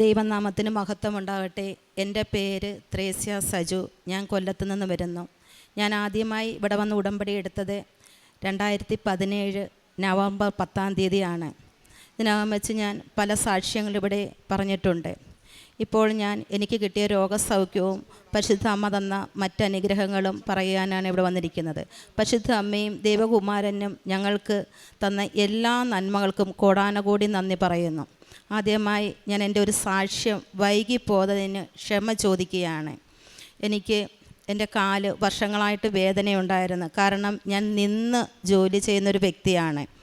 ദൈവനാമത്തിന് മഹത്വം ഉണ്ടാകട്ടെ എന്റെ പേര് ത്രേസ്യ സജു. ഞാൻ കൊല്ലത്ത് നിന്ന് വരുന്നു. ഞാൻ ആദ്യമായി ഇവിടെ വന്ന് ഉടമ്പടി എടുത്തത് രണ്ടായിരത്തി പതിനേഴ് നവംബർ പത്താം തീയതിയാണ്. ഇതിനകം വെച്ച് ഞാൻ പല സാക്ഷ്യങ്ങളും ഇവിടെ പറഞ്ഞിട്ടുണ്ട്. ഇപ്പോൾ ഞാൻ എനിക്ക് കിട്ടിയ രോഗസൗഖ്യവും പരിശുദ്ധ അമ്മ തന്ന മറ്റനുഗ്രഹങ്ങളും പറയാനാണ് ഇവിടെ വന്നിരിക്കുന്നത്. പരിശുദ്ധ അമ്മയും ദൈവകുമാരനും ഞങ്ങൾക്ക് തന്ന എല്ലാ നന്മകൾക്കും കോടാനകോടി നന്ദി പറയുന്നു. ആദ്യമായി ഞാൻ എന്റെ ഒരു സാക്ഷ്യം വൈകിപ്പോയതിന് ക്ഷമ ചോദിക്കുകയാണ്. എനിക്ക് എന്റെ കാൽ വർഷങ്ങളായിട്ട് വേദനയുണ്ടായിരുന്നു. കാരണം ഞാൻ നിന്ന് ജോലി ചെയ്യുന്നൊരു വ്യക്തിയാണ്.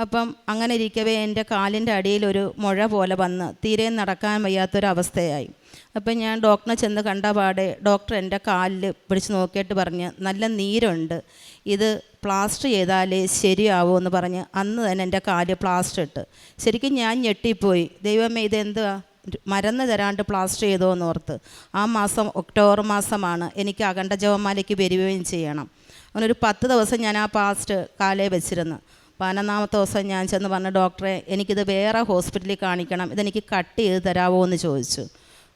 അപ്പം അങ്ങനെ ഇരിക്കവേ എന്റെ കാലിന്റെ അടിയിൽ ഒരു മുഴ പോലെ വന്ന് തീരെ നടക്കാൻ വയ്യാത്തൊരവസ്ഥയായി. അപ്പം ഞാൻ ഡോക്ടറെ ചെന്ന് കണ്ട പാടെ ഡോക്ടർ എന്റെ കാലിൽ പിടിച്ച് നോക്കിയിട്ട് പറഞ്ഞ് നല്ല നീരുണ്ട്. ഇത് പ്ലാസ്റ്റർ ചെയ്താലേ ശരിയാവൂ എന്ന് പറഞ്ഞ് അന്ന് തന്നെ എന്റെ കാൽ പ്ലാസ്റ്റർ ഇട്ട്. ശരിക്കും ഞാൻ ഞെട്ടിപ്പോയി. ദൈവമേ ഇതെന്തുവാ മരുന്ന് തരാണ്ട് പ്ലാസ്റ്റർ ചെയ്തോ എന്ന് ഓർത്ത് ആ മാസം ഒക്ടോബർ മാസമാണ് എനിക്ക് അഖണ്ഡ ജവമാലയ്ക്ക് വരികയും ചെയ്യണം. അങ്ങനെ ഒരു പത്ത് ദിവസം ഞാൻ ആ പാസ്റ്റ് കാലേ വെച്ചിരുന്നു. പതിനൊന്നാമത്തെ ദിവസം ഞാൻ ചെന്ന് പറഞ്ഞ ഡോക്ടറെ എനിക്കിത് വേറെ ഹോസ്പിറ്റലിൽ കാണിക്കണം. ഇതെനിക്ക് കട്ട് ചെയ്ത് തരാമോ എന്ന് ചോദിച്ചു.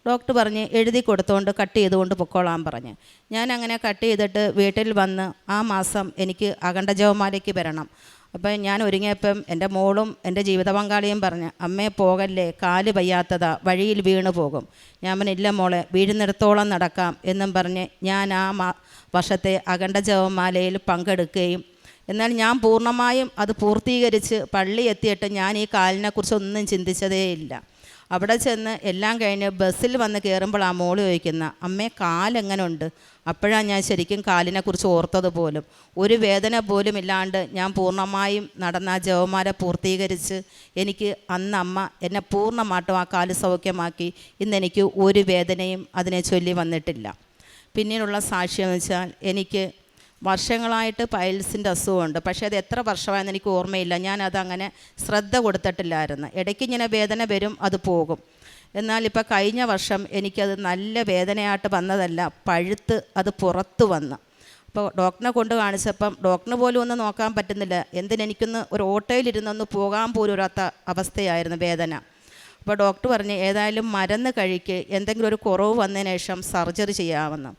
ഡോക്ടർ പറഞ്ഞ് എഴുതി കൊടുത്തുകൊണ്ട് കട്ട് ചെയ്തുകൊണ്ട് പൊക്കോളാൻ പറഞ്ഞ്. ഞാൻ അങ്ങനെ കട്ട് ചെയ്തിട്ട് വീട്ടിൽ വന്ന് ആ മാസം എനിക്ക് അഖണ്ഡജവമാലയ്ക്ക് വരണം. അപ്പം ഞാൻ ഒരുങ്ങിയപ്പം എന്റെ മോളും എന്റെ ജീവിത പങ്കാളിയും പറഞ്ഞ് അമ്മേ പോകല്ലേ? കാൽ വയ്യാത്തതാ. വഴിയിൽ വീണ് പോകും. ഞാൻ പറഞ്ഞില്ല മോളെ വീഴുന്നിടത്തോളം നടക്കാം എന്നും പറഞ്ഞ് ഞാൻ ആ മാ വർഷത്തെ അഖണ്ഡ ജപമാലയിൽ പങ്കെടുക്കുകയും എന്നാൽ ഞാൻ പൂർണമായും അത് പൂർത്തീകരിച്ച് പള്ളി എത്തിയിട്ട് ഞാൻ ഈ കാലിനെക്കുറിച്ചൊന്നും ചിന്തിച്ചതേയില്ല അവിടെ ചെന്ന് എല്ലാം കഴിഞ്ഞ് ബസ്സിൽ വന്ന് കയറുമ്പോൾ ആ മോൾ ചോദിക്കുന്ന അമ്മേ കാലെങ്ങനെ ഉണ്ട് അപ്പോഴാണ് ഞാൻ ശരിക്കും കാലിനെക്കുറിച്ച് ഓർത്തത് പോലും. ഒരു വേദന പോലും ഇല്ലാണ്ട് ഞാൻ പൂർണമായും നടന്ന ആ ജവമാല പൂർത്തീകരിച്ച് എനിക്ക് അന്ന് അമ്മ എന്നെ പൂർണമായിട്ടും ആ കാൽ സൗഖ്യമാക്കി. ഇന്ന് എനിക്ക് ഒരു വേദനയും അതിനെ ചൊല്ലി വന്നിട്ടില്ല. പിന്നീടുള്ള സാക്ഷ്യം എന്ന് വെച്ചാൽ എനിക്ക് വർഷങ്ങളായിട്ട് പൈൽസിന്റെ അസുഖമുണ്ട്. പക്ഷേ അത് എത്ര വർഷമായെന്ന് എനിക്ക് ഓർമ്മയില്ല. ഞാനത് അങ്ങനെ ശ്രദ്ധ കൊടുത്തിട്ടില്ലായിരുന്നു. ഇടയ്ക്ക് ഇങ്ങനെ വേദന വരും അത് പോകും. എന്നാൽ ഇപ്പോൾ കഴിഞ്ഞ വർഷം എനിക്കത് നല്ല വേദനയായിട്ട് വന്നതല്ല പഴുത്ത് അത് പുറത്ത് വന്ന്. അപ്പോൾ ഡോക്ടറിനെ കൊണ്ട് കാണിച്ചപ്പം ഡോക്ടറിന് പോലും ഒന്ന് നോക്കാൻ പറ്റുന്നില്ല. എന്തിനെനിക്കൊന്ന് ഒരു ഓട്ടോയിലിരുന്നൊന്ന് പോകാൻ പോലും ഒരാത്ത അവസ്ഥയായിരുന്നു വേദന. അപ്പോൾ ഡോക്ടർ പറഞ്ഞ് ഏതായാലും മരുന്ന് കഴിക്ക് എന്തെങ്കിലും ഒരു കുറവ് വന്നതിന് ശേഷം സർജറി ചെയ്യാമെന്ന്.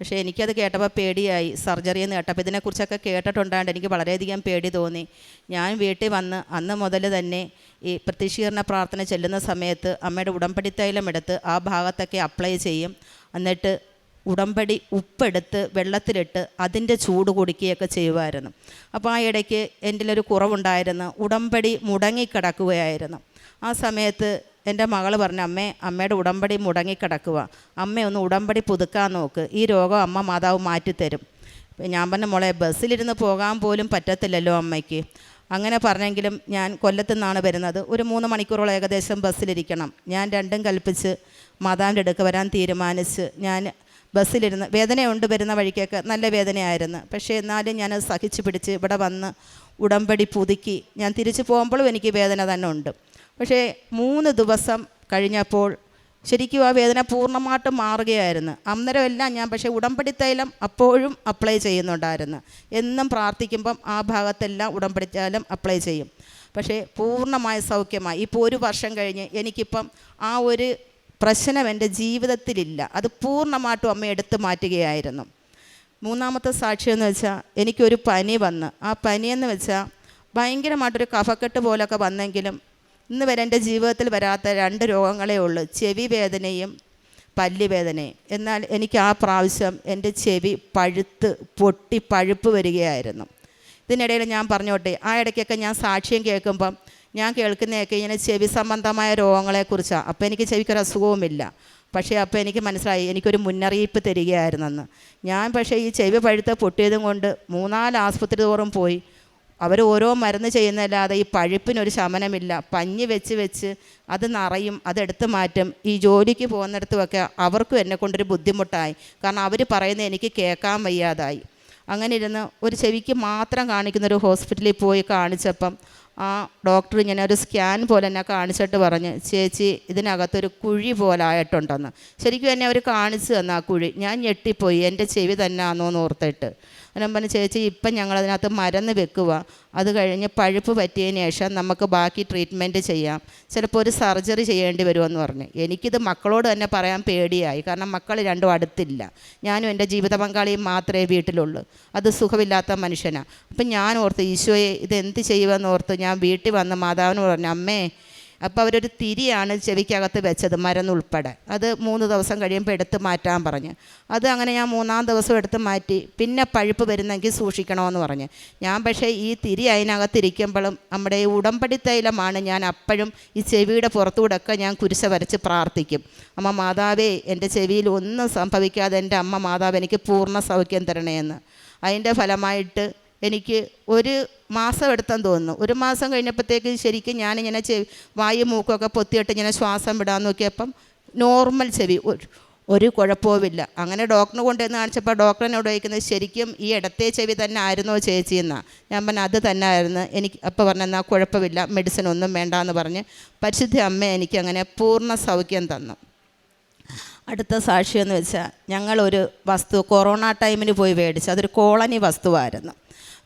പക്ഷേ എനിക്കത് കേട്ടപ്പോൾ പേടിയായി. സർജറി എന്ന് കേട്ടപ്പോൾ ഇതിനെക്കുറിച്ചൊക്കെ കേട്ടിട്ടുണ്ടായിട്ട് എനിക്ക് വളരെയധികം പേടി തോന്നി. ഞാൻ വീട്ടിൽ വന്ന് അന്ന് മുതൽ തന്നെ ഈ പ്രത്യക്ഷീകരണ പ്രാർത്ഥന ചെല്ലുന്ന സമയത്ത് അമ്മയുടെ ഉടമ്പടി തൈലം എടുത്ത് ആ ഭാഗത്തൊക്കെ അപ്ലൈ ചെയ്യും. എന്നിട്ട് ഉടമ്പടി ഉപ്പെടുത്ത് വെള്ളത്തിലിട്ട് അതിന്റെ ചൂട് കുടിക്കുകയൊക്കെ ചെയ്യുമായിരുന്നു. അപ്പോൾ ആ ഇടയ്ക്ക് എന്റെ ഒരു കുറവുണ്ടായിരുന്നു. ഉടമ്പടി മുടങ്ങിക്കിടക്കുകയായിരുന്നു. ആ സമയത്ത് എന്റെ മകൾ പറഞ്ഞു അമ്മേ അമ്മയുടെ ഉടമ്പടി മുടങ്ങിക്കിടക്കുക അമ്മ ഒന്ന് ഉടമ്പടി പുതുക്കാൻ നോക്ക്. ഈ രോഗം അമ്മ മാതാവ് മാറ്റിത്തരും. ഞാൻ പറഞ്ഞ മോളെ ബസ്സിലിരുന്ന് പോകാൻ പോലും പറ്റത്തില്ലല്ലോ അമ്മയ്ക്ക്. അങ്ങനെ പറഞ്ഞെങ്കിലും ഞാൻ കൊല്ലത്തു നിന്നാണ് വരുന്നത്. ഒരു മൂന്ന് മണിക്കൂറോളം ഏകദേശം ബസ്സിലിരിക്കണം. ഞാൻ രണ്ടും കൽപ്പിച്ച് മാതാവിന്റെ അടുക്ക് വരാൻ തീരുമാനിച്ച് ഞാൻ ബസ്സിലിരുന്ന് വേദനയുണ്ട് വരുന്ന വഴിക്കൊക്കെ നല്ല വേദനയായിരുന്നു. പക്ഷേ എന്നാലും ഞാൻ സഹിച്ചു പിടിച്ച് ഇവിടെ വന്ന് ഉടമ്പടി പുതുക്കി. ഞാൻ തിരിച്ചു പോകുമ്പോഴും എനിക്ക് വേദന തന്നെ ഉണ്ട്. പക്ഷേ മൂന്ന് ദിവസം കഴിഞ്ഞപ്പോൾ ശരിക്കും ആ വേദന പൂർണമായിട്ടും മാറുകയായിരുന്നു. അന്നേരം എല്ലാം ഞാൻ പക്ഷേ ഉടമ്പടി തൈലം അപ്പോഴും അപ്ലൈ ചെയ്യുന്നുണ്ടായിരുന്നു. എന്നും പ്രാർത്ഥിക്കുമ്പം ആ ഭാഗത്തെല്ലാം ഉടമ്പടി തൈലം അപ്ലൈ ചെയ്യും. പക്ഷേ പൂർണമായ സൗഖ്യമായി. ഇപ്പോൾ ഒരു വർഷം കഴിഞ്ഞ് എനിക്കിപ്പം ആ ഒരു പ്രശ്നം എന്റെ ജീവിതത്തിലില്ല. അത് പൂർണമായിട്ടും അമ്മ എടുത്തു മാറ്റുകയായിരുന്നു. മൂന്നാമത്തെ സാക്ഷ്യം എന്ന് വെച്ചാൽ എനിക്കൊരു പനി വന്ന്. ആ പനിയെന്ന് വെച്ചാൽ ഭയങ്കരമായിട്ടൊരു കഫക്കെട്ട് പോലൊക്കെ വന്നെങ്കിലും ഇന്ന് വരെ എന്റെ ജീവിതത്തിൽ വരാത്ത രണ്ട് രോഗങ്ങളേ ഉള്ളൂ. ചെവി വേദനയും പല്ല് വേദനയും. എന്നാൽ എനിക്ക് ആ പ്രാവശ്യം എന്റെ ചെവി പഴുത്ത് പൊട്ടി പഴുപ്പ് വരികയായിരുന്നു. ഇതിനിടയിൽ ഞാൻ പറഞ്ഞോട്ടെ ആ ഇടയ്ക്കൊക്കെ ഞാൻ സാക്ഷ്യം കേൾക്കുമ്പം ഞാൻ കേൾക്കുന്നതൊക്കെ ഇങ്ങനെ ചെവി സംബന്ധമായ രോഗങ്ങളെക്കുറിച്ചാണ് അപ്പോൾ എനിക്ക് ചെവിക്കൊരു അസുഖവുമില്ല. പക്ഷേ അപ്പോൾ എനിക്ക് മനസ്സിലായി എനിക്കൊരു മുന്നറിയിപ്പ് തരികയായിരുന്നെന്ന്. ഞാൻ പക്ഷേ ഈ ചെവി പഴുത്ത് പൊട്ടിയതും കൊണ്ട് മൂന്നാൽ ആസ്പത്രി തോറും പോയി. അവർ ഓരോ മരുന്ന് ചെയ്യുന്നതല്ലാതെ ഈ പഴുപ്പിനൊരു ശമനമില്ല. പഞ്ഞി വെച്ച് വെച്ച് അത് നിറയും അതെടുത്ത് മാറ്റും. ഈ ജോലിക്ക് പോകുന്നിടത്തുമൊക്കെ അവർക്കും എന്നെ കൊണ്ടൊരു ബുദ്ധിമുട്ടായി. കാരണം അവർ പറയുന്നത് എനിക്ക് കേൾക്കാൻ വയ്യാതായി. അങ്ങനെ ഇരുന്ന് ഒരു ചെവിക്ക് മാത്രം കാണിക്കുന്ന ഒരു ഹോസ്പിറ്റലിൽ പോയി കാണിച്ചപ്പം ആ ഡോക്ടർ ഇങ്ങനെ ഒരു സ്കാൻ പോലെ എന്നെ കാണിച്ചിട്ട് പറഞ്ഞ് ചേച്ചി ഇതിനകത്തൊരു കുഴി പോലെ ആയിട്ടുണ്ടെന്ന്. ശരിക്കും എന്നെ അവർ കാണിച്ചു തന്ന ആ കുഴി. ഞാൻ ഞെട്ടിപ്പോയി. എന്റെ ചെവി തന്നെ ആണോ എന്ന് ഓർത്തിട്ട്. അന്നേരം പറഞ്ഞു ചേച്ചി ഇപ്പം ഞങ്ങളതിനകത്ത് മരുന്ന് വെക്കുക അത് കഴിഞ്ഞ് പഴുപ്പ് പറ്റിയതിന് ശേഷം നമുക്ക് ബാക്കി ട്രീറ്റ്മെന്റ് ചെയ്യാം. ചിലപ്പോൾ ഒരു സർജറി ചെയ്യേണ്ടി വരുമെന്ന് പറഞ്ഞു. എനിക്കിത് മക്കളോട് തന്നെ പറയാൻ പേടിയായി. കാരണം മക്കൾ രണ്ടും അടുത്തില്ല. ഞാനും എന്റെ ജീവിത പങ്കാളിയും മാത്രമേ വീട്ടിലുള്ളൂ. അത് സുഖമില്ലാത്ത മനുഷ്യനാണ് അപ്പം ഞാൻ ഓർത്ത് ഈശോയെ ഇത് എന്ത് ചെയ്യുമെന്ന് ഓർത്ത് ഞാൻ വീട്ടിൽ വന്ന് മാതാവിന് പറഞ്ഞു അമ്മേ അപ്പോൾ അവരൊരു തിരിയാണ് ചെവിക്കകത്ത് വെച്ചത് മരുന്നുൾപ്പെടെ. അത് മൂന്ന് ദിവസം കഴിയുമ്പോൾ എടുത്ത് മാറ്റാൻ പറഞ്ഞ്. അത് അങ്ങനെ ഞാൻ മൂന്നാം ദിവസം എടുത്ത് മാറ്റി. പിന്നെ പഴുപ്പ് വരുന്നെങ്കിൽ സൂക്ഷിക്കണമെന്ന് പറഞ്ഞ്. ഞാൻ പക്ഷേ ഈ തിരി അതിനകത്തിരിക്കുമ്പോഴും നമ്മുടെ ഈ ഉടമ്പടി തൈലമാണ് ഞാൻ അപ്പോഴും ഈ ചെവിയുടെ പുറത്തുകൂടെയൊക്കെ ഞാൻ കുരിശ വരച്ച് പ്രാർത്ഥിക്കും. അമ്മ മാതാവേ എന്റെ ചെവിയിൽ ഒന്നും സംഭവിക്കാതെ എന്റെ അമ്മ മാതാവ് എനിക്ക് പൂർണ സൗഖ്യം തരണേ എന്ന് അതിന്റെ ഫലമായിട്ട് എനിക്ക് ഒരു മാസം എടുത്തെന്ന് തോന്നുന്നു. ഒരു മാസം കഴിഞ്ഞപ്പോഴത്തേക്ക് ശരിക്കും ഞാനിങ്ങനെ ചെവി വായു മൂക്കൊക്കെ പൊത്തിയിട്ട് ഇങ്ങനെ ശ്വാസം വിടാൻ നോക്കിയപ്പം നോർമൽ ചെവി ഒരു കുഴപ്പവുമില്ല. അങ്ങനെ ഡോക്ടറിനെ കൊണ്ടുവന്ന് കാണിച്ചപ്പോൾ ഡോക്ടറിനോട് ചോദിക്കുന്നത് ശരിക്കും ഈ ഇടത്തെ ചെവി തന്നെ ആയിരുന്നോ ചേച്ചി എന്നാണ് ഞാൻ പറഞ്ഞു അത് തന്നെ ആയിരുന്നു. എനിക്ക് അപ്പോൾ പറഞ്ഞു എന്നാൽ കുഴപ്പമില്ല മെഡിസിൻ ഒന്നും വേണ്ട എന്ന് പറഞ്ഞ് പരിശുദ്ധ അമ്മ എനിക്ക് അങ്ങനെ പൂർണ സൗഖ്യം തന്നു. അടുത്ത സാക്ഷിയെന്ന് വെച്ചാൽ ഞങ്ങളൊരു വസ്തു കൊറോണ ടൈമിന് പോയി മേടിച്ചു. അതൊരു കോളനി വസ്തുവായിരുന്നു.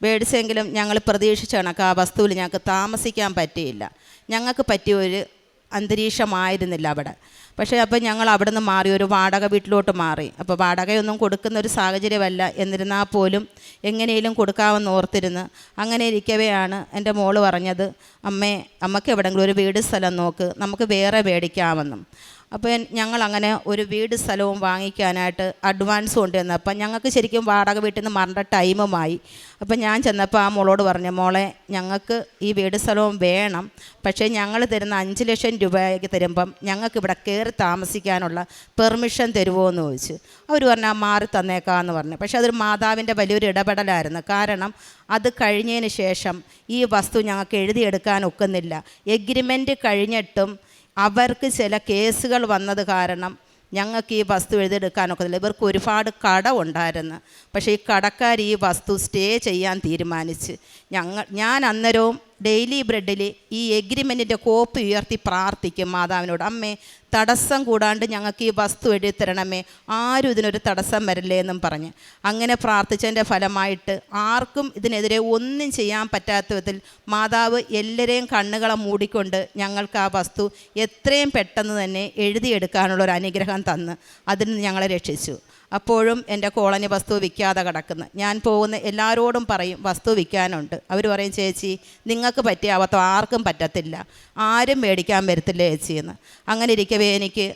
മേടിച്ചെങ്കിലും ഞങ്ങൾ പ്രതീക്ഷിച്ച കണക്ക് ആ വസ്തുവിൽ ഞങ്ങൾക്ക് താമസിക്കാൻ പറ്റിയില്ല. ഞങ്ങൾക്ക് പറ്റിയ ഒരു അന്തരീക്ഷമായിരുന്നില്ല അവിടെ. പക്ഷേ അപ്പോൾ ഞങ്ങൾ അവിടെ നിന്ന് മാറി ഒരു വാടക വീട്ടിലോട്ട് മാറി. അപ്പോൾ വാടകയൊന്നും കൊടുക്കുന്ന ഒരു സാഹചര്യമല്ല. എന്നിരുന്നാൽ പോലും എങ്ങനെയും കൊടുക്കാമെന്ന് ഓർത്തിരുന്ന് അങ്ങനെ ഇരിക്കവെയാണ് എന്റെ മോൾ പറഞ്ഞത്. അമ്മേ അമ്മയ്ക്ക് എവിടെയെങ്കിലും ഒരു വീട് സ്ഥലം നോക്ക്. നമുക്ക് വേറെ മേടിക്കാമെന്നും. അപ്പോൾ ഞങ്ങൾ അങ്ങനെ ഒരു വീട് സ്ഥലവും വാങ്ങിക്കാനായിട്ട് അഡ്വാൻസ് കൊണ്ടുവന്നപ്പോൾ ഞങ്ങൾക്ക് ശരിക്കും വാടക വീട്ടിൽ നിന്ന് മറണ്ട ടൈമുമായി അപ്പം ഞാൻ ചെന്നപ്പോൾ ആ മോളോട് പറഞ്ഞു മോളെ ഞങ്ങൾക്ക് ഈ വീട് സ്ഥലവും വേണം. പക്ഷേ ഞങ്ങൾ തരുന്ന അഞ്ച് ലക്ഷം രൂപയ്ക്ക് തരുമ്പം ഞങ്ങൾക്ക് ഇവിടെ കയറി താമസിക്കാനുള്ള പെർമിഷൻ തരുമോ എന്ന് ചോദിച്ചു. അവർ പറഞ്ഞു "ആ, മാറി തന്നേക്കാമെന്ന് പറഞ്ഞു. പക്ഷേ അതൊരു മാതാവിന്റെ വലിയൊരു ഇടപെടലായിരുന്നു. കാരണം അത് കഴിഞ്ഞതിന് ശേഷം ഈ വസ്തു ഞങ്ങൾക്ക് എഴുതിയെടുക്കാൻ ഒക്കുന്നില്ല. എഗ്രിമെന്റ് കഴിഞ്ഞിട്ടും അവർക്ക് ചില കേസുകൾ വന്നത് കാരണം ഞങ്ങൾക്ക് ഈ വസ്തു എഴുതിയെടുക്കാനൊക്കത്തില്ല ഇവർക്ക് ഒരുപാട് കട ഉണ്ടായിരുന്നു. പക്ഷേ ഈ കടക്കാർ ഈ വസ്തു സ്റ്റേ ചെയ്യാൻ തീരുമാനിച്ച്. ഞങ്ങൾ ഞാൻ അന്നേരവും ഡെയിലി ബ്രെഡിൽ ഈ എഗ്രിമെന്റിന്റെ കോപ്പി ഉയർത്തി പ്രാർത്ഥിക്കും മാതാവിനോട് അമ്മേ തടസ്സം കൂടാണ്ട് ഞങ്ങൾക്ക് ഈ വസ്തു എഴുതിത്തരണമേ ആരും ഇതിനൊരു തടസ്സം വരില്ലേ എന്നും പറഞ്ഞ്. അങ്ങനെ പ്രാർത്ഥിച്ചതിന്റെ ഫലമായിട്ട് ആർക്കും ഇതിനെതിരെ ഒന്നും ചെയ്യാൻ പറ്റാത്ത വിധത്തിൽ മാതാവ് എല്ലാവരെയും കണ്ണുകളെ മൂടിക്കൊണ്ട് ഞങ്ങൾക്ക് ആ വസ്തു എത്രയും പെട്ടെന്ന് തന്നെ എഴുതിയെടുക്കാനുള്ള ഒരു അനുഗ്രഹം തന്ന്. അതിൽ നിന്ന് ഞങ്ങളെ രക്ഷിച്ചു. അപ്പോഴും എന്റെ കോളനി വസ്തു വിൽക്കാതെ കിടക്കുന്നു. ഞാൻ പോകുന്ന എല്ലാവരോടും പറയും വസ്തു വിൽക്കാനുണ്ട്. അവർ പറയും ചേച്ചി നിങ്ങൾക്ക് പറ്റിയ അബദ്ധം ആർക്കും പറ്റത്തില്ല. ആരും മേടിക്കാൻ വരത്തില്ല ചേച്ചി എന്ന്. അങ്ങനെ ഇരിക്കവേ എനിക്ക്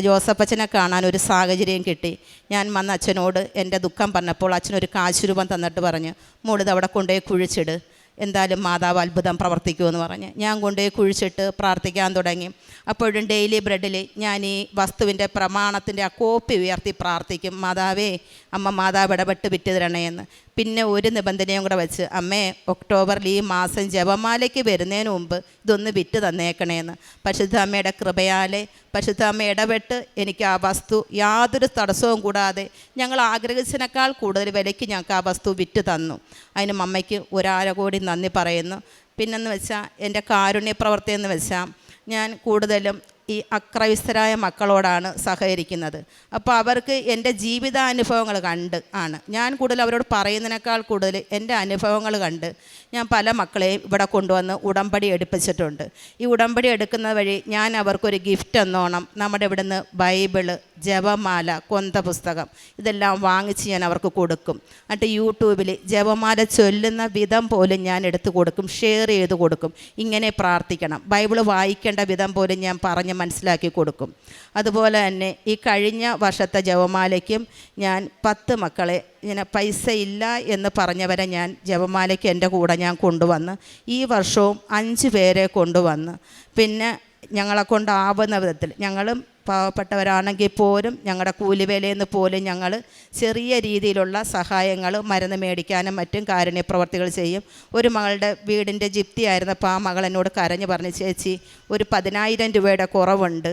ജോസഫച്ചനെ കാണാൻ ഒരു സാഹചര്യം കിട്ടി. ഞാൻ വന്ന അച്ഛനോട് എന്റെ ദുഃഖം പറഞ്ഞപ്പോൾ അച്ഛനൊരു കാശുരൂപം തന്നിട്ട് പറഞ്ഞു മോളിത് അവിടെ കൊണ്ടുപോയി കുഴിച്ചിട്. എന്തായാലും മാതാവ് അത്ഭുതം പ്രവർത്തിക്കുമെന്ന് പറഞ്ഞ് ഞാൻ കൊണ്ട് കുഴിച്ചിട്ട് പ്രാർത്ഥിക്കാൻ തുടങ്ങി. അപ്പോഴും ഡെയിലി ബ്രെഡിൽ ഞാൻ ഈ വസ്തുവിന്റെ പ്രമാണത്തിന്റെ ആ കോപ്പി ഉയർത്തി പ്രാർത്ഥിക്കും. മാതാവേ അമ്മ മാതാവ് ഇടപെട്ട് വിറ്റ് തരണേ എന്ന് പിന്നെ ഒരു നിബന്ധനയും കൂടെ വെച്ച് അമ്മേ ഒക്ടോബറിൽ ഈ മാസം ജപമാലയ്ക്ക് വരുന്നതിന് മുമ്പ് ഇതൊന്ന് വിറ്റ് തന്നേക്കണേന്ന്. പരിശുദ്ധ അമ്മയുടെ കൃപയാലെ പരിശുദ്ധ അമ്മ ഇടപെട്ട് എനിക്ക് ആ വസ്തു യാതൊരു തടസ്സവും കൂടാതെ ഞങ്ങൾ ആഗ്രഹിച്ചതിനേക്കാൾ കൂടുതൽ വിലയ്ക്ക് ഞങ്ങൾക്ക് ആ വസ്തു വിറ്റ് തന്നു. അതിന് അമ്മയ്ക്ക് ഒരാര കോടി നന്ദി പറയുന്നു. പിന്നെന്ന് വെച്ചാൽ എന്റെ കാരുണ്യ പ്രവർത്തി എന്ന് വെച്ചാൽ ഞാൻ കൂടുതലും ഈ അക്രൈസ്തരായ മക്കളോടാണ് സഹകരിക്കുന്നത്. അപ്പോൾ അവർക്ക് എന്റെ ജീവിതാനുഭവങ്ങൾ കണ്ട് ആണ്. ഞാൻ കൂടുതൽ അവരോട് പറയുന്നതിനേക്കാൾ കൂടുതൽ എന്റെ അനുഭവങ്ങൾ കണ്ട് ഞാൻ പല മക്കളെയും ഇവിടെ കൊണ്ടുവന്ന് ഉടമ്പടി എടുപ്പിച്ചിട്ടുണ്ട്. ഈ ഉടമ്പടി എടുക്കുന്ന വഴി ഞാൻ അവർക്കൊരു ഗിഫ്റ്റ് എന്നോണം നമ്മുടെ ഇവിടുന്ന് ബൈബിൾ ജപമാല കൊന്ത പുസ്തകം ഇതെല്ലാം വാങ്ങിച്ച് ഞാൻ അവർക്ക് കൊടുക്കും. എന്നിട്ട് യൂട്യൂബിൽ ജപമാല ചൊല്ലുന്ന വിധം പോലും ഞാൻ എടുത്ത് കൊടുക്കും ഷെയർ ചെയ്ത് കൊടുക്കും. ഇങ്ങനെ പ്രാർത്ഥിക്കണം. ബൈബിൾ വായിക്കേണ്ട വിധം പോലും ഞാൻ പറഞ്ഞ് മനസ്സിലാക്കി കൊടുക്കും. അതുപോലെ തന്നെ ഈ കഴിഞ്ഞ വർഷത്തെ ജപമാലയ്ക്കും ഞാൻ പത്ത് മക്കളെ ഇങ്ങനെ പൈസ ഇല്ല എന്ന് പറഞ്ഞവരെ ഞാൻ ജപമാലയ്ക്ക് എന്റെ കൂടെ ഞാൻ കൊണ്ടുവന്ന് ഈ വർഷവും അഞ്ച് പേരെ കൊണ്ടുവന്ന്. പിന്നെ ഞങ്ങളെ കൊണ്ടാവുന്ന വിധത്തിൽ ഞങ്ങളും പാവപ്പെട്ടവരാണെങ്കിൽ പോലും ഞങ്ങളുടെ കൂലിവേലയിൽ നിന്ന് പോലും ഞങ്ങൾ ചെറിയ രീതിയിലുള്ള സഹായങ്ങൾ മരുന്ന് മേടിക്കാനും മറ്റും കാരുണ്യ പ്രവർത്തികൾ ചെയ്യും. ഒരു മകളുടെ വീടിന്റെ ജിപ്തി ആയിരുന്നപ്പോൾ ആ മകൾ എന്നോട് കരഞ്ഞു പറഞ്ഞു ചേച്ചി ഒരു പതിനായിരം രൂപയുടെ കുറവുണ്ട്.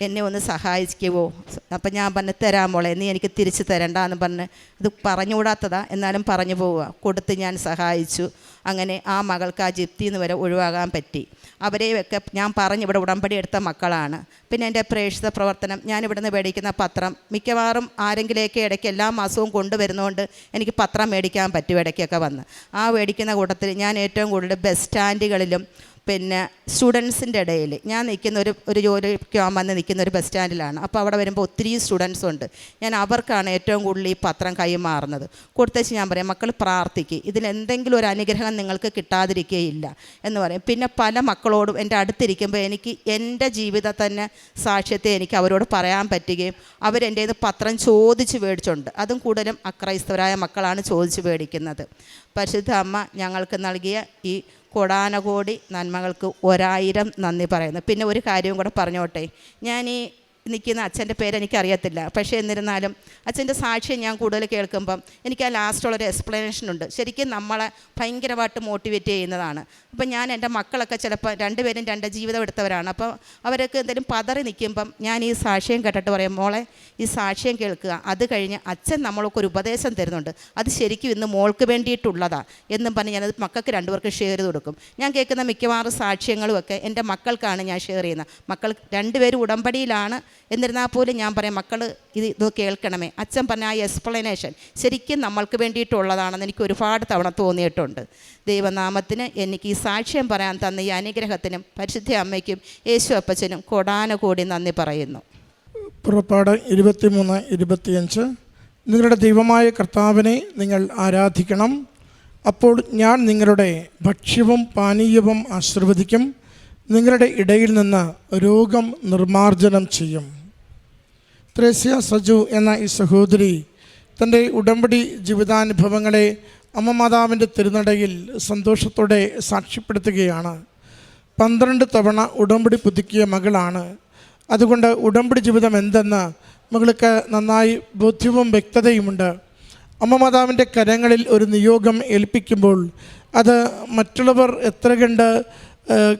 എന്നെ ഒന്ന് സഹായിക്കുമോ അപ്പം ഞാൻ പറഞ്ഞു തരാം മോളെ നീ എനിക്ക് തിരിച്ചു തിരിച്ച് തരണ്ടെന്ന് പറഞ്ഞ് ഇത് പറഞ്ഞുകൂടാത്തതാ. എന്നാലും പറഞ്ഞു പോവുക. കൊടുത്ത് ഞാൻ സഹായിച്ചു. അങ്ങനെ ആ മകൾക്ക് ആ ജിപ്തി എന്ന് വരെ ഒഴിവാകാൻ പറ്റി. അവരെയൊക്കെ ഞാൻ പറഞ്ഞു ഇവിടെ ഉടമ്പടി എടുത്ത മക്കളാണ്. പിന്നെ എന്റെ പ്രേക്ഷിത പ്രവർത്തനം ഞാൻ ഇവിടുന്ന് മേടിക്കുന്ന പത്രം മിക്കവാറും ആരെങ്കിലേക്ക് ഇടയ്ക്ക് എല്ലാ മാസവും കൊണ്ടുവരുന്നതുകൊണ്ട് എനിക്ക് പത്രം മേടിക്കാൻ പറ്റും ഇടയ്ക്കൊക്കെ വന്ന്. ആ മേടിക്കുന്ന കൂട്ടത്തിൽ ഞാൻ ഏറ്റവും കൂടുതൽ ബസ് സ്റ്റാൻഡുകളിലും പിന്നെ സ്റ്റുഡൻസിന്റെ ഇടയിൽ. ഞാൻ നിൽക്കുന്ന ഒരു ഒരു ജോലിക്ക് വന്ന് നിൽക്കുന്ന ഒരു ബസ് സ്റ്റാൻഡിലാണ്. അപ്പോൾ അവിടെ വരുമ്പോൾ ഒത്തിരി സ്റ്റുഡൻസ് ഉണ്ട്. ഞാൻ അവർക്കാണ് ഏറ്റവും കൂടുതൽ ഈ പത്രം കൈമാറുന്നത്. കൊടുത്തേച്ച് ഞാൻ പറയാം മക്കൾ പ്രാർത്ഥിക്കുക ഇതിൽ എന്തെങ്കിലും ഒരു അനുഗ്രഹം നിങ്ങൾക്ക് കിട്ടാതിരിക്കുകയില്ല എന്ന് പറയും. പിന്നെ പല മക്കളോടും എന്റെ അടുത്തിരിക്കുമ്പോൾ എനിക്ക് എന്റെ ജീവിതം തന്നെ സാക്ഷ്യത്തെ എനിക്ക് അവരോട് പറയാൻ പറ്റുകയും അവരെന്റെ ഇത് പത്രം ചോദിച്ച് മേടിച്ചുണ്ട്. അതും കൂടുതലും അക്രൈസ്തവരായ മക്കളാണ് ചോദിച്ച് മേടിക്കുന്നത്. പരിശുദ്ധ അമ്മ ഞങ്ങൾക്ക് നൽകിയ ഈ കൊടാനകോടി നന്മകൾക്ക് ഒരായിരം നന്ദി പറയുന്നു. പിന്നെ ഒരു കാര്യവും കൂടെ പറഞ്ഞോട്ടെ. ഞാൻ ഈ നിൽക്കുന്ന അച്ഛന്റെ പേര് എനിക്കറിയത്തില്ല. പക്ഷേ എന്നിരുന്നാലും അച്ഛന്റെ സാക്ഷ്യം ഞാൻ കൂടുതൽ കേൾക്കുമ്പം എനിക്ക് ആ ലാസ്റ്റുള്ളൊരു എക്സ്പ്ലനേഷൻ ഉണ്ട്. ശരിക്കും നമ്മളെ ഭയങ്കരമായിട്ട് മോട്ടിവേറ്റ് ചെയ്യുന്നതാണ്. അപ്പം ഞാൻ എന്റെ മക്കളൊക്കെ ചിലപ്പോൾ രണ്ടുപേരും രണ്ട് ജീവിതം എടുത്തവരാണ്. അപ്പോൾ അവരൊക്കെ എന്തെങ്കിലും പതറി നിൽക്കുമ്പം ഞാൻ ഈ സാക്ഷ്യം കേട്ടിട്ട് പറയും മോളെ ഈ സാക്ഷ്യം കേൾക്കുക. അത് കഴിഞ്ഞ് അച്ഛൻ നമ്മൾക്ക് ഒരു ഉപദേശം തരുന്നുണ്ട്. അത് ശരിക്കും ഇന്ന് മോൾക്ക് വേണ്ടിയിട്ടുള്ളതാണ് എന്നും പറഞ്ഞ് ഞാനത് മക്കൾക്ക് രണ്ടുപേർക്ക് ഷെയർ ചെയ്ത് കൊടുക്കും. ഞാൻ കേൾക്കുന്ന മിക്കവാറും സാക്ഷ്യങ്ങളുമൊക്കെ എന്റെ മക്കൾക്കാണ് ഞാൻ ഷെയർ ചെയ്യുന്നത്. മക്കൾ രണ്ടുപേരും ഉടമ്പടിയിലാണ് എന്നിരുന്നാൽ പോലും ഞാൻ പറയാം മക്കൾ ഇത് ഇത് കേൾക്കണമേ. അച്ഛൻ പറഞ്ഞ ആ എക്സ്പ്ലനേഷൻ ശരിക്കും നമ്മൾക്ക് വേണ്ടിയിട്ടുള്ളതാണെന്ന് എനിക്ക് ഒരുപാട് തവണ തോന്നിയിട്ടുണ്ട്. ദൈവനാമത്തിന് എനിക്ക് ഈ സാക്ഷ്യം പറയാൻ തന്ന ഈ അനുഗ്രഹത്തിനും പരിശുദ്ധ അമ്മയ്ക്കും യേശു അപ്പച്ചനും കൊടാനുകൂടി നന്ദി പറയുന്നു. പുറപ്പാട് ഇരുപത്തിമൂന്ന് ഇരുപത്തിയഞ്ച്. നിങ്ങളുടെ ദൈവമായ കർത്താവിനെ നിങ്ങൾ ആരാധിക്കണം. അപ്പോൾ ഞാൻ നിങ്ങളുടെ ഭക്ഷ്യവും പാനീയവും ആശീർവദിക്കും. നിങ്ങളുടെ ഇടയിൽ നിന്ന് രോഗം നിർമാർജനം ചെയ്യും. ത്രേസ്യ സജു എന്ന ഈ സഹോദരി തന്റെ ഉടമ്പടി ജീവിതാനുഭവങ്ങളെ അമ്മ മാതാവിന്റെ തിരുനടയിൽ സന്തോഷത്തോടെ സാക്ഷ്യപ്പെടുത്തുകയാണ്. പന്ത്രണ്ട് തവണ ഉടമ്പടി പുതുക്കിയ മകളാണ്. അതുകൊണ്ട് ഉടമ്പടി ജീവിതം എന്തെന്ന് മകൾക്ക് നന്നായി ബോധ്യവും വ്യക്തതയുമുണ്ട്. അമ്മ മാതാവിന്റെ കരങ്ങളിൽ ഒരു നിയോഗം ഏൽപ്പിക്കുമ്പോൾ അത് മറ്റുള്ളവർ എത്ര കണ്ട്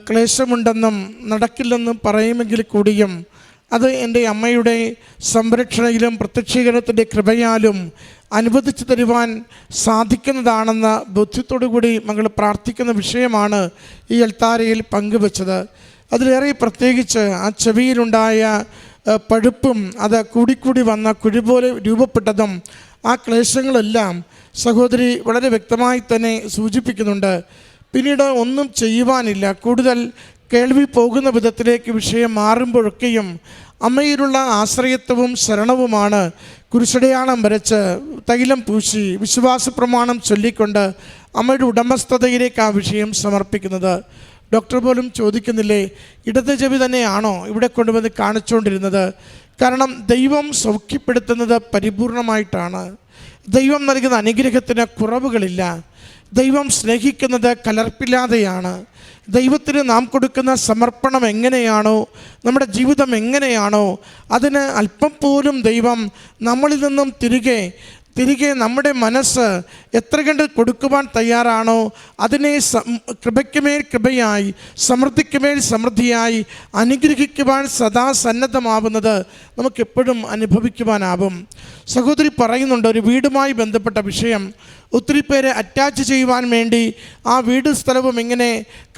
ക്ലേശമുണ്ടെന്നും നടക്കില്ലെന്നും പറയുമെങ്കിൽ കൂടിയും അത് എന്റെ അമ്മയുടെ സംരക്ഷണയിലും പ്രത്യക്ഷീകരണത്തിന്റെ കൃപയാലും അനുവദിച്ചു തരുവാൻ സാധിക്കുന്നതാണെന്ന ബോധ്യത്തോടു കൂടി മകൾ പ്രാർത്ഥിക്കുന്ന വിഷയമാണ് ഈ അൽത്താരയിൽ പങ്കുവച്ചത്. അതിലേറെ പ്രത്യേകിച്ച് ആ ചെവിയിലുണ്ടായ പഴുപ്പും അത് കൂടിക്കൂടി വന്ന കുഴി പോലെ രൂപപ്പെട്ടതും ആ ക്ലേശങ്ങളെല്ലാം സഹോദരി വളരെ വ്യക്തമായി തന്നെ സൂചിപ്പിക്കുന്നുണ്ട്. പിന്നീട് ഒന്നും ചെയ്യുവാനില്ല. കൂടുതൽ കേൾവി പോകുന്ന വിധത്തിലേക്ക് വിഷയം മാറുമ്പോഴൊക്കെയും അമ്മയിലുള്ള ആശ്രയത്വവും ശരണവുമാണ് കുരിശടയാളം വരച്ച് തൈലം പൂശി വിശ്വാസ പ്രമാണം ചൊല്ലിക്കൊണ്ട് അമ്മയുടെ ഉടമസ്ഥതയിലേക്ക് ആ വിഷയം സമർപ്പിക്കുന്നത്. ഡോക്ടർ പോലും ചോദിക്കുന്നില്ലേ ഇടത് ചെവി തന്നെയാണോ ഇവിടെ കൊണ്ടുവന്ന് കാണിച്ചുകൊണ്ടിരുന്നത്? കാരണം ദൈവം സൗഖ്യപ്പെടുത്തുന്നത് പരിപൂർണമായിട്ടാണ്. ദൈവം നൽകുന്ന അനുഗ്രഹത്തിന് കുറവുകളില്ല. ദൈവം സ്നേഹിക്കുന്നത് കലർപ്പില്ലാതെയാണ്. ദൈവത്തിന് നാം കൊടുക്കുന്ന സമർപ്പണം എങ്ങനെയാണോ നമ്മുടെ ജീവിതം എങ്ങനെയാണോ അതിന് അല്പം പോലും ദൈവം നമ്മളിൽ നിന്നും തിരികെ തിരികെ നമ്മുടെ മനസ്സ് എത്ര കണ്ട് കൊടുക്കുവാൻ തയ്യാറാണോ അതിനെ കൃപയ്ക്കുമേൽ കൃപയായി സമൃദ്ധിക്കുമേൽ സമൃദ്ധിയായി അനുഗ്രഹിക്കുവാൻ സദാ സന്നദ്ധമാവുന്നത് നമുക്കെപ്പോഴും അനുഭവിക്കുവാനാവും. സഹോദരി പറയുന്നുണ്ട് ഒരു വീടുമായി ബന്ധപ്പെട്ട വിഷയം. ഒത്തിരി പേരെ അറ്റാച്ച് ചെയ്യുവാൻ വേണ്ടി ആ വീട് സ്ഥലവും ഇങ്ങനെ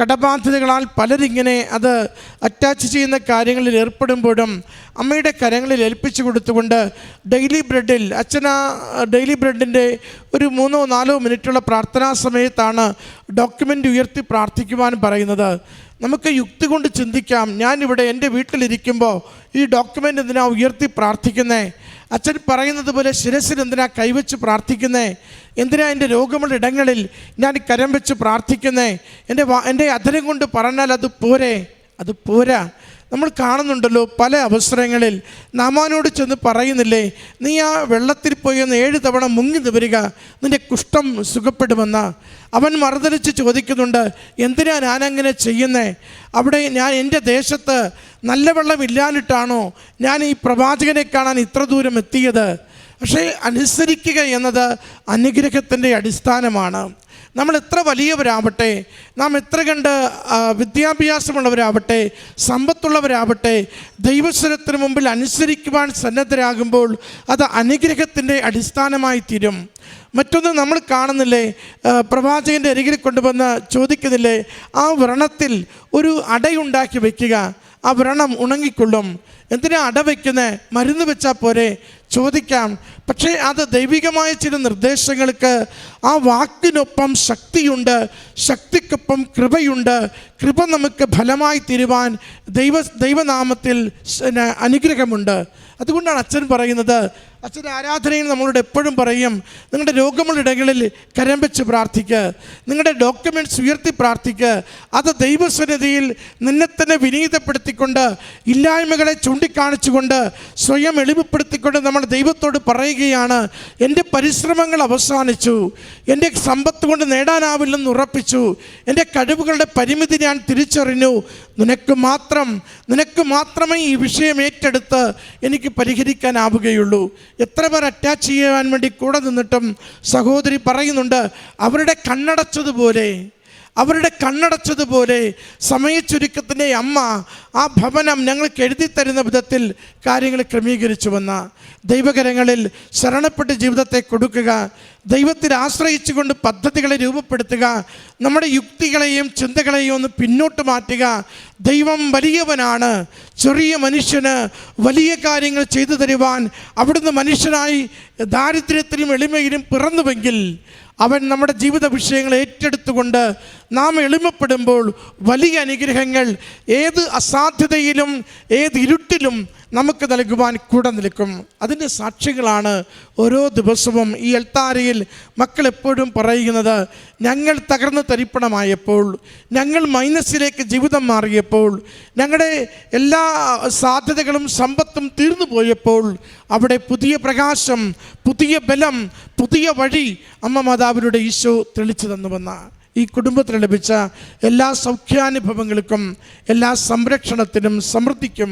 കടബാധ്യതകളാൽ പലരിങ്ങനെ അത് അറ്റാച്ച് ചെയ്യുന്ന കാര്യങ്ങളിൽ ഏർപ്പെടുമ്പോഴും അമ്മയുടെ കരങ്ങളിൽ ഏൽപ്പിച്ചു കൊടുത്തുകൊണ്ട് ഡെയിലി ബ്രെഡിൽ അച്ഛന ഡെയിലി ബ്രെഡിന്റെ ഒരു മൂന്നോ നാലോ മിനിറ്റുള്ള പ്രാർത്ഥനാ സമയത്താണ് ഡോക്യുമെന്റ് ഉയർത്തി പ്രാർത്ഥിക്കുവാൻ പറയുന്നത്. നമുക്ക് യുക്തി കൊണ്ട് ചിന്തിക്കാം. ഞാനിവിടെ എന്റെ വീട്ടിലിരിക്കുമ്പോൾ ഈ ഡോക്യുമെന്റ് എന്തിനാ ഉയർത്തി പ്രാർത്ഥിക്കുന്നേ? അച്ഛൻ പറയുന്നത് പോലെ ശിരസിൽ എന്തിനാ കൈവച്ച് പ്രാർത്ഥിക്കുന്നേ? എന്തിനാ എന്റെ രോഗമുള്ള ഇടങ്ങളിൽ ഞാൻ കരം വെച്ച് പ്രാർത്ഥിക്കുന്നേ? എന്റെ എന്റെ അധരം കൊണ്ട് പറഞ്ഞാൽ അത് പോരെ? അത് പോരാ. നമ്മൾ കാണുന്നുണ്ടല്ലോ പല അവസരങ്ങളിൽ നാമാനോട് ചെന്ന് പറയുന്നില്ലേ നീ ആ വെള്ളത്തിൽ പോയി ഒന്ന് ഏഴ് തവണ മുങ്ങി നിവരുക നിന്റെ കുഷ്ഠം സുഖപ്പെടുമെന്ന്. അവൻ മറുതലിച്ച് ചോദിക്കുന്നുണ്ട് എന്തിനാ ഞാനങ്ങനെ ചെയ്യുന്നേ? അവിടെ ഞാൻ എന്റെ ദേശത്ത് നല്ല വെള്ളം ഇല്ലാഞ്ഞിട്ടാണോ ഞാൻ ഈ പ്രവാചകനെ കാണാൻ ഇത്ര ദൂരം എത്തിയത്? പക്ഷേ അനുസരിക്കുക എന്നത് അനുഗ്രഹത്തിന്റെ അടിസ്ഥാനമാണ്. നമ്മൾ എത്ര വലിയവരാവട്ടെ നാം എത്ര കണ്ട് വിദ്യാഭ്യാസമുള്ളവരാവട്ടെ സമ്പത്തുള്ളവരാവട്ടെ ദൈവസ്വരത്തിന് മുമ്പിൽ അനുസരിക്കുവാൻ സന്നദ്ധരാകുമ്പോൾ അത് അനുഗ്രഹത്തിന്റെ അടിസ്ഥാനമായി തീരും. മറ്റൊന്ന് നമ്മൾ കാണുന്നില്ലേ പ്രവാചകന്റെ അരികിൽ കൊണ്ടുവന്ന് ചോദിക്കുന്നില്ലേ ആ വ്രണത്തിൽ ഒരു അടയുണ്ടാക്കി വയ്ക്കുക ആ വ്രണം ഉണങ്ങിക്കൊള്ളും. എന്തിനാ അട വയ്ക്കുന്നത് മരുന്ന് വെച്ചാൽ പോരെ? ചോദിക്കാം. പക്ഷേ അത് ദൈവികമായ ചില നിർദ്ദേശങ്ങൾക്ക് ആ വാക്കിനൊപ്പം ശക്തിയുണ്ട് ശക്തിക്കൊപ്പം കൃപയുണ്ട്. കൃപ നമുക്ക് ഫലമായി തീരുവാൻ ദൈവ ദൈവനാമത്തിൽ അനുഗ്രഹമുണ്ട്. അതുകൊണ്ടാണ് അച്ഛൻ പറയുന്നത് അച്ഛൻ ആരാധനയിൽ നമ്മളോട് എപ്പോഴും പറയും നിങ്ങളുടെ രോഗമുള്ള ഇടങ്ങളിൽ കരം വെച്ച് പ്രാർത്ഥിക്കുക നിങ്ങളുടെ ഡോക്യുമെന്റ്സ് ഉയർത്തി പ്രാർത്ഥിക്കുക അത് ദൈവസന്നിധിയിൽ നിന്നെ തന്നെ വിനീതപ്പെടുത്തിക്കൊണ്ട് ഇല്ലായ്മകളെ ചൂണ്ടിക്കാണിച്ചുകൊണ്ട് സ്വയം എളിമപ്പെടുത്തിക്കൊണ്ട് നമ്മൾ ദൈവത്തോട് പറയുകയാണ് എന്റെ പരിശ്രമങ്ങൾ അവസാനിച്ചു. എന്റെ സമ്പത്ത് കൊണ്ട് നേടാനാവില്ലെന്ന് ഉറപ്പിച്ചു. എന്റെ കഴിവുകളുടെ പരിമിതി ഞാൻ തിരിച്ചറിഞ്ഞു. നിനക്ക് മാത്രം നിനക്ക് മാത്രമേ ഈ വിഷയം ഏറ്റെടുത്ത് എനിക്ക് പരിഹരിക്കാനാവുകയുള്ളൂ. എത്ര പേർ അറ്റാച്ച് ചെയ്യാൻ വേണ്ടി കൂടെ നിന്നിട്ടും സഹോദരി പറയുന്നുണ്ട് അവരുടെ കണ്ണടച്ചതുപോലെ അവരുടെ കണ്ണടച്ചതുപോലെ സമയച്ചുരുക്കത്തിന്റെ അമ്മ ആ ഭവനം ഞങ്ങൾക്ക് എഴുതി തരുന്ന വിധത്തിൽ കാര്യങ്ങൾ ക്രമീകരിച്ചു വന്ന ദൈവകരങ്ങളിൽ ശരണപ്പെട്ട് ജീവിതത്തെ കൊടുക്കുക. ദൈവത്തിൽ ആശ്രയിച്ചുകൊണ്ട് പദ്ധതികളെ രൂപപ്പെടുത്തുക നമ്മുടെ യുക്തികളെയും ചിന്തകളെയും ഒന്ന് പിന്നോട്ട് മാറ്റുക. ദൈവം വലിയവനാണ്. ചെറിയ മനുഷ്യന് വലിയ കാര്യങ്ങൾ ചെയ്തു തരുവാൻ അവിടുന്ന് മനുഷ്യനായി ദാരിദ്ര്യത്തിലും എളിമയിലും പിറന്നുവെങ്കിൽ അവൻ നമ്മുടെ ജീവിത വിഷയങ്ങൾ ഏറ്റെടുത്തുകൊണ്ട് നാം എളിമപ്പെടുമ്പോൾ വലിയ അനുഗ്രഹങ്ങൾ ഏത് അസാധ്യതയിലും ഏത് ഇരുട്ടിലും നമുക്ക് നൽകുവാൻ കൂടെ നിൽക്കും. അതിന്റെ സാക്ഷികളാണ് ഓരോ ദിവസവും ഈ എൽത്താരയിൽ മക്കൾ എപ്പോഴും പറയുന്നത്. ഞങ്ങൾ തകർന്ന് തരിപ്പണമായപ്പോൾ ഞങ്ങൾ മൈനസിലേക്ക് ജീവിതം മാറിയപ്പോൾ ഞങ്ങളുടെ എല്ലാ സാധ്യതകളും സമ്പത്തും തീർന്നു പോയപ്പോൾ അവിടെ പുതിയ പ്രകാശം പുതിയ ബലം പുതിയ വഴി അമ്മ മാതാവിലൂടെ ഈശോ തെളിച്ചു തന്നുവെന്ന ഈ കുടുംബത്തിന് ലഭിച്ച എല്ലാ സൗഖ്യാനുഭവങ്ങൾക്കും എല്ലാ സംരക്ഷണത്തിനും സമൃദ്ധിക്കും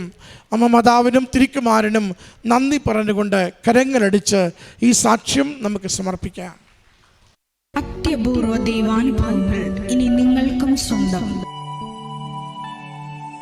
അമ്മ മാതാവിനും തിരിക്കുമാരനും നന്ദി പറഞ്ഞുകൊണ്ട് കരങ്ങളടിച്ച് ഈ സാക്ഷ്യം നമുക്ക് സമർപ്പിക്കാം. അത്യപൂർവ ദൈവാനുഭവങ്ങൾ ഇനി നിങ്ങൾക്കും സ്വന്തം.